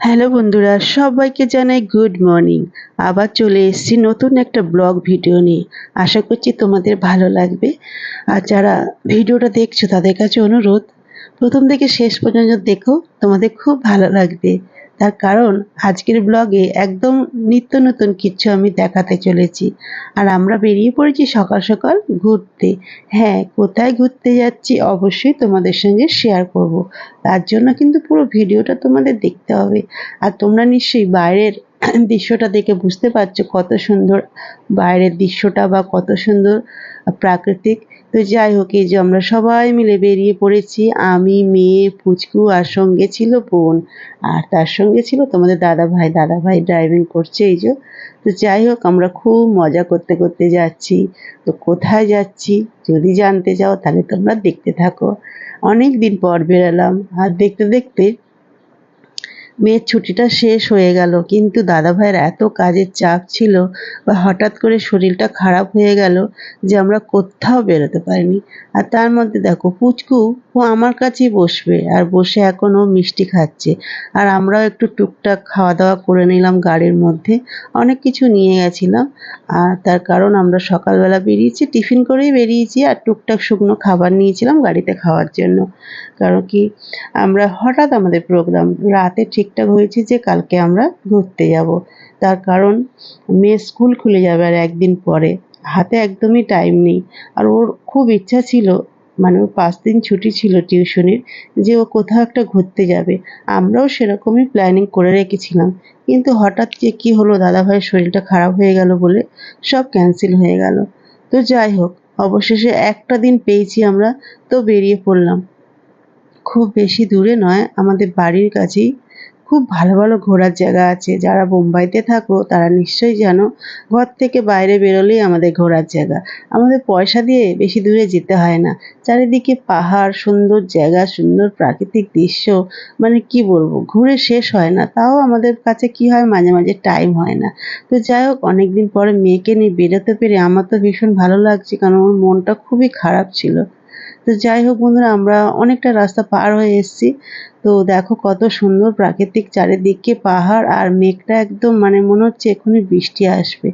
Hello বন্ধুরা, সবাইকে জানাই গুড মর্নিং। আবার চলে এসেছি নতুন একটা ব্লগ ভিডিও নিয়ে। আশা করছি তোমাদের ভালো লাগবে। আর যারা ভিডিওটা দেখছ, তাদের কাছে অনুরোধ, প্রথম থেকে শেষ পর্যন্ত দেখো, তোমাদের খুব ভালো লাগবে। তার কারণ আজকের ব্লগে একদম নিত্য নতুন কিছু আমি দেখাতে চলেছি। আর আমরা বেরিয়ে পড়েছি সকাল সকাল ঘুরতে। হ্যাঁ কোথায় ঘুরতে যাচ্ছি অবশ্যই তোমাদের সঙ্গে শেয়ার করব। তার জন্য কিন্তু পুরো ভিডিওটা তোমাদের দেখতে হবে। আর তোমরা নিশ্চয়ই বাইরের দৃশ্যটা দেখে বুঝতে পারছ কত সুন্দর বাইরের দৃশ্যটা বা কত সুন্দর প্রাকৃতিক তো যাই হোক, এই যে আমরা সবাই মিলে বেরিয়ে পড়েছি। আমি, মেয়ে, পুচকু আর সঙ্গে ছিল বোন। আর তার সঙ্গে ছিল তোমাদের দাদা ভাই দাদা ভাই ড্রাইভিং করছে এই যে। তো যাই হোক, আমরা খুব মজা করতে করতে যাচ্ছি। তো কোথায় যাচ্ছি? যদি জানতে চাও, তাহলে তোমরা দেখতে থাকো। অনেক দিন পর বেরালাম। আর দেখতে দেখতে মেয়ের ছুটিটা শেষ হয়ে গেল, কিন্তু দাদাভাইয়ের এত কাজের চাপ ছিল বা হঠাৎ করে শরীরটা খারাপ হয়ে গেল যে আমরা কোথাও বেরোতে পারিনি। আর তার মধ্যে দেখো, পুচকু ও আমার কাছেই বসবে। আর বসে এখন ও মিষ্টি খাচ্ছে। আর আমরাও একটু টুকটাক খাওয়া দাওয়া করে নিলাম গাড়ির মধ্যে। অনেক কিছু নিয়ে গেছিলাম। আর তার কারণ আমরা সকালবেলা বেরিয়েছি, টিফিন করেই বেরিয়েছি আর টুকটাক শুকনো খাবার নিয়েছিলাম গাড়িতে খাওয়ার জন্য। কারণ কি, আমরা হঠাৎ আমাদের প্রোগ্রাম রাতে ঠিকঠাক হয়েছে যে কালকে আমরা ঘুরতে যাব। তার কারণ, মেয়ে স্কুল খুলে যাবে আর একদিন পরে। হাতে একদমই টাইম নেই। আর ওর খুব ইচ্ছা ছিল মানে ওর পাঁচ দিন ছুটি ছিল টিউশনির, যে ও কোথাও একটা ঘুরতে যাবে। আমরাও সেরকমই প্ল্যানিং করে রেখেছিলাম। কিন্তু হঠাৎ যে কী হলো, দাদাভাইয়ের শরীরটা খারাপ হয়ে গেল বলে সব ক্যান্সেল হয়ে গেল। তো যাই হোক, অবশেষে একটা দিন পেয়েছি আমরা, তো বেরিয়ে পড়লাম। খুব বেশি দূরে নয়, আমাদের বাড়ির কাছেই খুব ভালো ভালো ঘোরার জায়গা আছে। যারা বোম্বাইতে থাকো, তারা নিশ্চয়ই জানো, ঘর থেকে বাইরে বেরোলেই আমাদের ঘোরার জায়গা। আমাদের পয়সা দিয়ে বেশি দূরে যেতে হয় না। চারিদিকে পাহাড়, সুন্দর জায়গা, সুন্দর প্রাকৃতিক দৃশ্য। মানে কি বলব, ঘুরে শেষ হয় না। তাও আমাদের কাছে কি হয়, মাঝে মাঝে টাইম হয় না। তো যাই হোক, অনেকদিন পরে মেয়েকে নিয়ে বেরোতে পেরে আমার তো ভীষণ ভালো লাগছে, কারণ ওর মনটা খুবই খারাপ ছিল। তো যাই হোক বন্ধুরা, আমরা অনেকটা রাস্তা পার হয়ে এসেছি। তো দেখো কত সুন্দর প্রাকৃতিক চারিদিকে পাহাড় আর মেঘটা একদম মানে মনে হচ্ছে এখনই বৃষ্টি আসবে।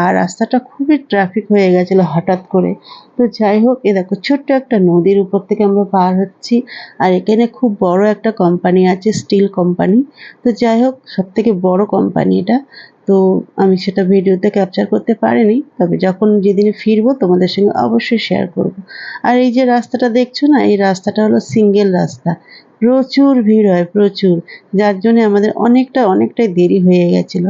আর রাস্তাটা খুবই ট্রাফিক হয়ে গেছিল হঠাৎ করে। তো যাই হোক, এ দেখো ছোট্ট একটা নদীর উপর থেকে আমরা পার হচ্ছি। আর এখানে খুব বড় একটা কোম্পানি আছে স্টিল কোম্পানি তো যাই হোক সব থেকে বড় কোম্পানি এটা। তো আমি সেটা ভিডিওতে ক্যাপচার করতে পারিনি, তবে যখন যেদিনে ফিরবো তোমাদের সঙ্গে অবশ্যই শেয়ার করব। আর এই যে রাস্তাটা দেখছ না, এই রাস্তাটা হলো সিঙ্গেল রাস্তা প্রচুর ভিড় হয়, প্রচুর। যার জন্য আমাদের অনেকটা, অনেকটাই দেরি হয়ে গেছিল।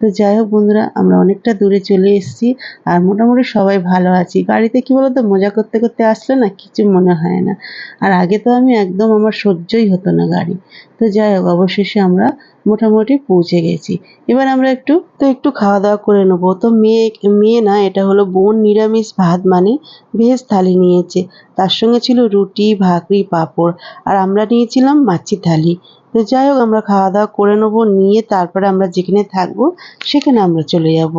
তো যাই হোক বন্ধুরা, আমরা অনেকটা দূরে চলে এসেছি আর মোটামুটি সবাই ভালো আছি। গাড়িতে কি বলতো, মজা করতে করতে আসলে না, কিছু মনে হয় না। আর আগে তো আমি একদম আমার সহ্যই হতো না গাড়ি। তো যাই হোক, অবশেষে আমরা মোটামুটি পৌঁছে গেছি। এবার আমরা একটু, তো একটু খাওয়া দাওয়া করে নেব। তো মেয়ে মেয়ে না, এটা হলো বোন নিরামিষ ভাত মানে ভেজ থালি নিয়েছে। তার সঙ্গে ছিল রুটি, ভাকরি, পাঁপড়, আর আমরা নিয়েছিলাম মাছির থালি। তো যাই হোক, আমরা খাওয়া দাওয়া করে নেব, নিয়ে তারপরে আমরা যেখানে থাকব, সেখানে আমরা চলে যাব।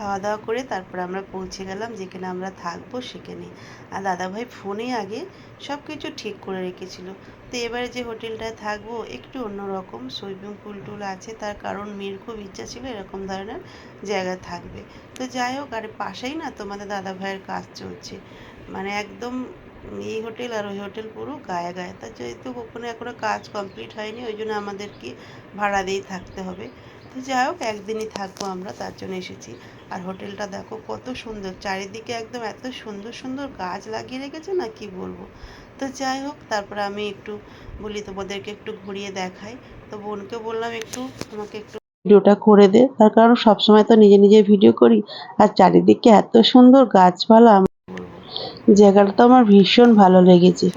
খাওয়া দাওয়া করে তারপরে আমরা পৌঁছে গেলাম, যেখানে আমরা থাকব সেখানে। আর দাদাভাই ফোনে আগে সব কিছু ঠিক করে রেখেছিল। তো এবারে যে হোটেলটায় থাকব, একটু অন্যরকম সুইমিং পুল টুল আছে, তার কারণ মেয়ের খুব ইচ্ছা ছিল এরকম ধরনের জায়গায় থাকবে। তো যাই হোক, আর পাশেই না তোমাদের দাদা ভাইয়ের কাজ চলছে। মানে একদম এই হোটেল আর ওই হোটেল পুরো গায়ে গায়ে। তা যেহেতু ওখানে এখনও কাজ কমপ্লিট হয়নি, ওই জন্য আমাদেরকে ভাড়া দিয়েই থাকতে হবে। তো যাই হোক, একদিনই থাকব আমরা, তার জন্য এসেছি। আর হোটেলটা দেখো কত সুন্দর। চারিদিকে একদম এত সুন্দর সুন্দর গাছ লাগিয়ে রেখেছে না কি বলব। তো যাই হোক, তারপরে আমি একটু বলি তোমাদেরকে একটু ঘুরিয়ে দেখাই। তো বোনকে বললাম একটু, আমাকে একটু ভিডিওটা করে দে। তার কারণ সবসময় তো নিজে নিজে ভিডিও করি। আর চারিদিকে এত সুন্দর গাছপালা জায়গাটা তো আমার ভীষণ ভালো লেগেছে।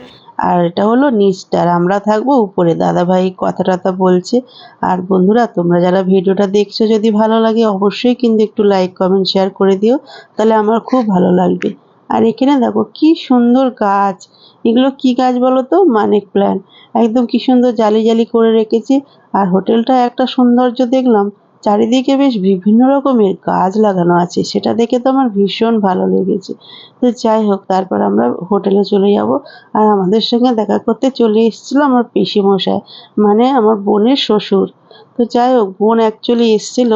আর এটা হলো নিচটা, আর আমরা থাকব উপরে। দাদা ভাই কথা টথা বলছে। আর বন্ধুরা, তোমরা যারা ভিডিওটা দেখছ যদি ভালো লাগে, অবশ্যই কিন্তু একটু লাইক কমেন্ট শেয়ার করে দিও। তাহলে আমার খুব ভালো লাগবে। আর এখানে দেখো কি সুন্দর গাছ। এগুলো কি গাছ বলো তো? মানিক প্ল্যান্ট একদম কি সুন্দর জালি জালি করে রেখেছে। আর হোটেলটা একটা সৌন্দর্য দেখলাম। চারিদিকে বেশ বিভিন্ন রকমের গাছ লাগানো আছে। সেটা দেখে তো আমার ভীষণ ভালো লেগেছে। তো যাই হোক, তারপর আমরা হোটেলে চলে যাব। আর আমাদের সঙ্গে দেখা করতে চলে এসেছিল আমার পিসিমশাই মানে আমার বোনের শ্বশুর। তো যাই হোক, বোন অ্যাকচুয়ালি এসেছিল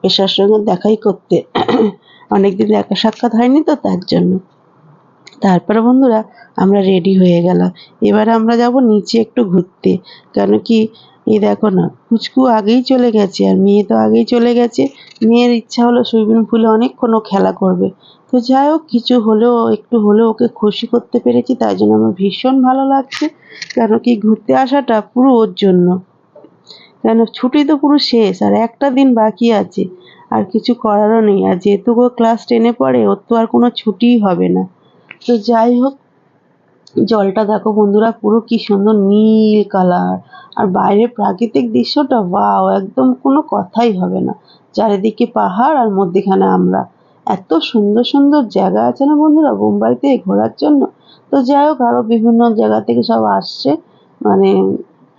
পেশার সঙ্গে দেখাই করতে। অনেকদিন দেখা সাক্ষাৎ হয়নি তো তার জন্য। তারপরে বন্ধুরা, আমরা রেডি হয়ে গেলাম। এবারে আমরা যাব নিচে একটু ঘুরতে। কেন কি এই দেখো না, পুচকু আগেই চলে গেছে আর মেয়ে তো আগেই চলে গেছে। মেয়ের ইচ্ছা হলো সুইমিং পুলে অনেকক্ষণ খেলা করবে। তো যাই হোক, কিছু হলেও, একটু হলেও ওকে খুশি করতে পেরেছি, তাই জন্য আমার ভীষণ ভালো লাগছে। কেন কি ঘুরতে আসাটা পুরো ওর জন্য। কেন ছুটি তো পুরো শেষ, আর একটা দিন বাকি আছে, আর কিছু করারও নেই। আর যেহেতু ও ক্লাস টেনে পড়ে, ওর তো আর কোনো ছুটিই হবে না। তো যাই হোক জলটা দেখো বন্ধুরা, পুরো কি সুন্দর নীল কালার। আর বাইরের প্রাকৃতিক দৃশ্যটা ওয়াও একদম কোনো কথাই হবে না। চারিদিকে পাহাড় আর মধ্যেখানে আমরা। এত সুন্দর সুন্দর জায়গা আছে না বন্ধুরা, বোম্বাইতে ঘোরার জন্য? তো যাই হোক, আরও বিভিন্ন জায়গা থেকে সব আসছে। মানে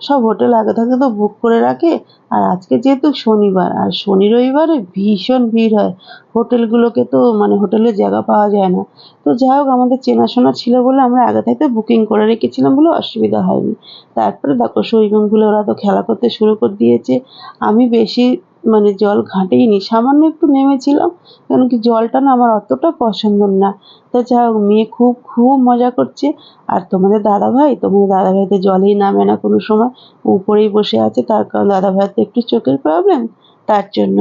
সব হোটেল আগে থেকে তো বুক করে রাখে। আর আজকে যেহেতু শনিবার, আর শনি রবিবারে ভীষণ ভিড় হয়। হোটেলগুলোকে তো মানে হোটেলে জায়গা পাওয়া যায় না। তো যাই হোক, আমাদের চেনাশোনা ছিল বলে আমরা আগে থেকে বুকিং করে রেখেছিলাম বলে অসুবিধা হয়নি। তারপরে দেখো সুইমিংপুলে ওরা তো খেলা করতে শুরু করে দিয়েছে। আমি বেশি মানে জল ঘাঁটেইনি, সামান্য একটু নেমেছিলাম, কেন কি জলটা না আমার অতটা পছন্দ না। তা যা মেয়ে খুব খুব মজা করছে। আর তোমাদের দাদাভাই? তোমাদের দাদাভাই তো জলেই নামে না কোনো সময়, উপরেই বসে আছে, তার কারণ দাদাভাই তো একটু চোখের প্রবলেম তার জন্য।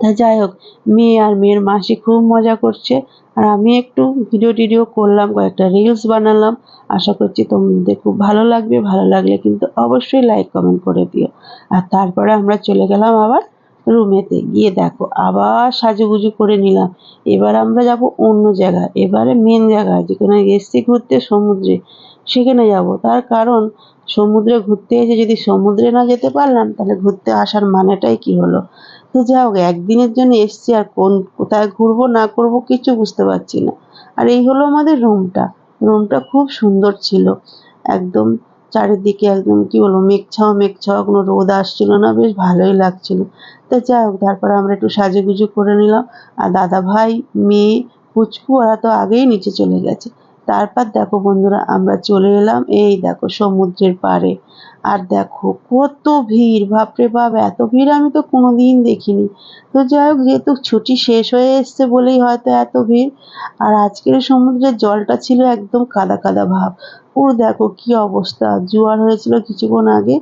তা যাই হোক, মেয়ে আর মেয়ের মাসি খুব মজা করছে। আর আমি একটু ভিডিও টিডিও করলাম, কয়েকটা রিলস বানালাম। আশা করছি তোমাদের খুব ভালো লাগবে। ভালো লাগলে কিন্তু অবশ্যই লাইক কমেন্ট করে দিও। আর তারপরে আমরা চলে গেলাম আবার রুমেতে গিয়ে দেখো, আবার সাজুগুজু করে নিলাম। এবার আমরা যাব অন্য জায়গায়। এবারে মেন জায়গায়, যেখানে এসছি ঘুরতে সমুদ্রে। সেখানে যাব। তার কারণ, সমুদ্রে ঘুরতে এসে যদি সমুদ্রে না যেতে পারলাম, তাহলে ঘুরতে আসার মানেটাই কি হলো? তো যাই হোক, একদিনের জন্য এসছি আর কোন, কোথায় ঘুরবো, না করব কিছু বুঝতে পারছি না। আর এই হলো আমাদের রুমটা। রুমটা খুব সুন্দর ছিল। একদম চারিদিকে একদম, কি বলব মেঘ ছাওয়া মেঘ ছাওয়া কোনো রোদ আসছিল না, বেশ ভালোই লাগছিল। তো যাই হোক, তারপরে আমরা একটু সাজুগুজু করে নিলাম। আর দাদা ভাই মেয়ে, পুচকু, ওরা তো আগেই নিচে চলে গেছে। তারপর দেখো বন্ধুরা, আমরা চলে এলাম এই দেখো সমুদ্রের পাড়ে। আর দেখো কত ভিড়, বাপরে বাপ, এত ভিড় আমি তো কোনোদিন দেখিনি। তো যাই হোক, যেহেতু ছুটি শেষ হয়ে এসছে বলেই হয়তো এত ভিড়, আর আজকের সমুদ্রের জলটা ছিল একদম কাদা কাদা ভাব। পুরো দেখো কি অবস্থা, জোয়ার হয়েছিল কিছুক্ষণ আগে,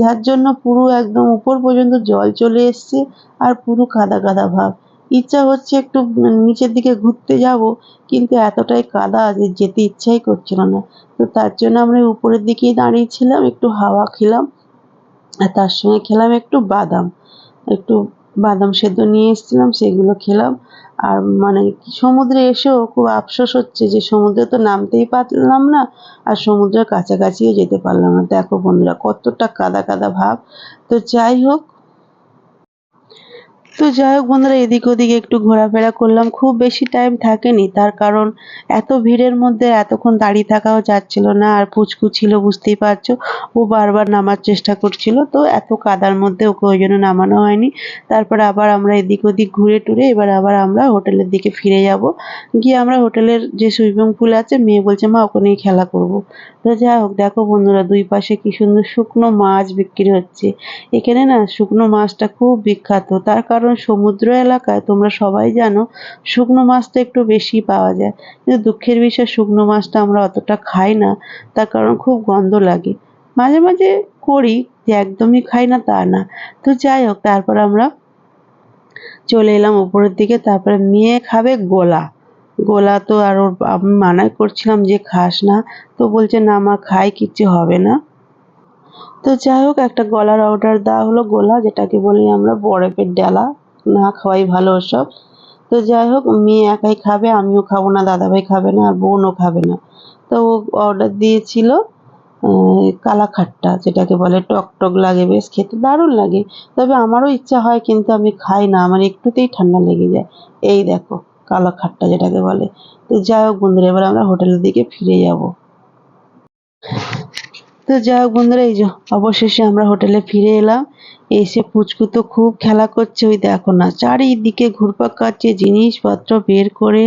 যার জন্য পুরো একদম উপর পর্যন্ত জল চলে এসছে, আর পুরো কাদা কাদা ভাব। ইচ্ছা হচ্ছে একটু নিচের দিকে ঘুরতে যাব, কিন্তু এতটাই কাদা যে যেতে ইচ্ছাই করছিল না। তো তার জন্য আমরা উপরের দিকেই দাঁড়িয়েছিলাম, একটু হাওয়া খেলাম, আর তার সঙ্গে খেলাম একটু বাদাম। একটু বাদাম সেদ্ধ নিয়ে এসেছিলাম, সেগুলো খেলাম। আর মানে সমুদ্রে এসেও খুব আফসোস হচ্ছে যে সমুদ্রে তো নামতেই পারলাম না, আর সমুদ্রের কাছাকাছিও যেতে পারলাম না। দেখো বন্ধুরা, কতটা কাদা কাদা ভাব। তো যাই হোক তো যাই হোক বন্ধুরা, এদিক ওদিক একটু ঘোরাফেরা করলাম। খুব বেশি টাইম থাকেনি, তার কারণ এত ভিড়ের মধ্যে এতক্ষণ দাঁড়িয়ে থাকাও যাচ্ছিল না। আর পুচকু ছিল, বুঝতেই পারছ, ও বারবার নামার চেষ্টা করছিল। তো এত কাদার মধ্যে ওকে ওই জন্য নামানো হয়নি। তারপরে আবার আমরা এদিক ওদিক ঘুরে টুরে এবার আবার আমরা হোটেলের দিকে ফিরে যাব। গিয়ে আমরা হোটেলের যে সুইমিং পুল আছে, মেয়ে বলছে, মা ওখানেই খেলা করব। তো যাই হোক, দেখো বন্ধুরা, দুই পাশে কি সুন্দর শুকনো মাছ বিক্রি হচ্ছে। এখানে না, শুকনো মাছটা খুব বিখ্যাত। তার কারণ সমুদ্র এলাকায় তোমরা সবাই জানো শুকনো মাছটা একটু বেশি পাওয়া যায়। কিন্তু দুঃখের বিষয়, শুকনো মাছটা আমরা অতটা খাই না, তার কারণ খুব গন্ধ লাগে। মাঝে মাঝে করি, যে একদমই খাই না তা না। তো যাই হোক, তারপর আমরা চলে এলাম উপরের দিকে, তারপরে মেয়ে খাবে গোলা। গোলা তো আর ওর, আমি মানাই করছিলাম যে খাস না, তো বলছে না মা, খাই, কিচ্ছু হবে না। তো যাই হোক, একটা গলার অর্ডার দেওয়া হলো গোলা, যেটাকে বলি আমরা বরফের ডালা, না খাওয়াই ভালো ওসব। তো যাই হোক, মেয়ে একাই খাবে, আমিও খাব না, দাদাভাই খাবে না, আর বোনও খাবে না। তো ও অর্ডার দিয়েছিল কালাখাট্টা, যেটাকে বলে টক টক লাগে বেশ, খেতে দারুণ লাগে। তবে আমারও ইচ্ছা হয়, কিন্তু আমি খাই না, আমার একটুতেই ঠান্ডা লেগে যায়। এই দেখো, কালাখাট্টা যেটাকে বলে। তো যাই হোক বন্ধুরা, এবার আমরা হোটেলের দিকে ফিরে যাব। তো যাই হোক বন্ধুরা এই যে অবশেষে আমরা হোটেলে ফিরে এলাম। এসে পুচকু তো খুব খেলা করছে, ওই দেখো না। চারিদিকে ঘুরপাক কাটছে জিনিসপত্র বের করে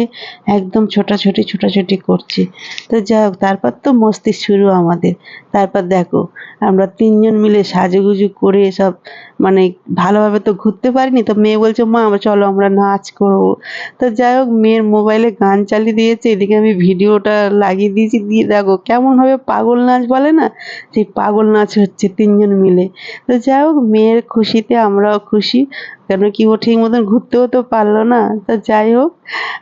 একদম ছোটাছুটি ছোটাছুটি করছে। তো যাই হোক, তারপর তো মস্তি শুরু আমাদের। তারপর দেখো, আমরা তিনজন মিলে সাজুগুজু করে সব মানে ভালোভাবে তো ঘুরতে পারিনি, তো মেয়ে বলছে, মা, আমরা চলো, আমরা নাচ করব। তো যাই হোক, মেয়ের মোবাইলে গান চালিয়ে দিয়েছে, এদিকে আমি ভিডিওটা লাগিয়ে দিয়েছি। দিয়ে দেখো, কেমনভাবে পাগল নাচ বলে না? সেই পাগল নাচ হচ্ছে তিনজন মিলে। তো যাই হোক, মেয়ের খুশিতে আমরাও খুশি। কেন কি ও ঠিক মতন ঘুরতেও তো পারল না। তো যাই হোক,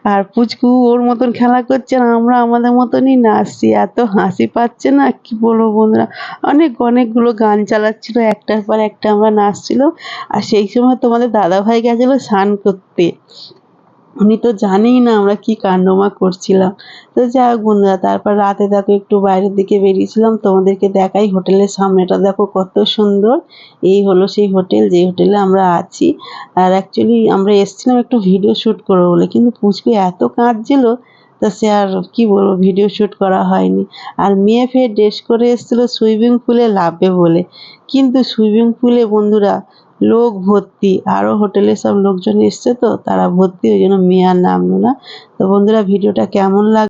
আর পুচকু ওর মতন খেলা করছে না, আমরা আমাদের মতনই নাচছি এত হাসি পাচ্ছে না, কি বলব বন্ধুরা? অনেক, অনেকগুলো গান চালাচ্ছিল, একটার পর একটা আমরা নাচছিল। আর সেই সময় তোমাদের দাদাভাই গেছিল স্নান করতে। উনি তো জানেই না আমরা কি কাণ্ডমা করছিলাম। তো যাই হোক বন্ধুরা, তারপর রাতে দেখো একটু বাইরের দিকে বেরিয়েছিলাম, তোমাদেরকে দেখাই হোটেলের সামনেটা। দেখো কত সুন্দর, এই হলো সেই হোটেল, যে হোটেলে আমরা আছি। আর অ্যাকচুয়ালি আমরা এসেছিলাম একটু ভিডিও শ্যুট করব বলে, কিন্তু পুচকু এত কাঁদছিল, তা সে আর কি বলব ভিডিও শ্যুট করা হয়নি। আর মেয়ে ফের ড্রেস করে এসেছিল সুইমিং পুলে লাভবে বলে। কিন্তু সুইমিং পুলে বন্ধুরা লোক ভর্তি। আরও হোটেলে সব লোকজন এসছে তো, তারা ভর্তি, ওই জন্য মেয়ে আর নামলো না তো বন্ধুরা, ভিডিওটা কেমন লাগ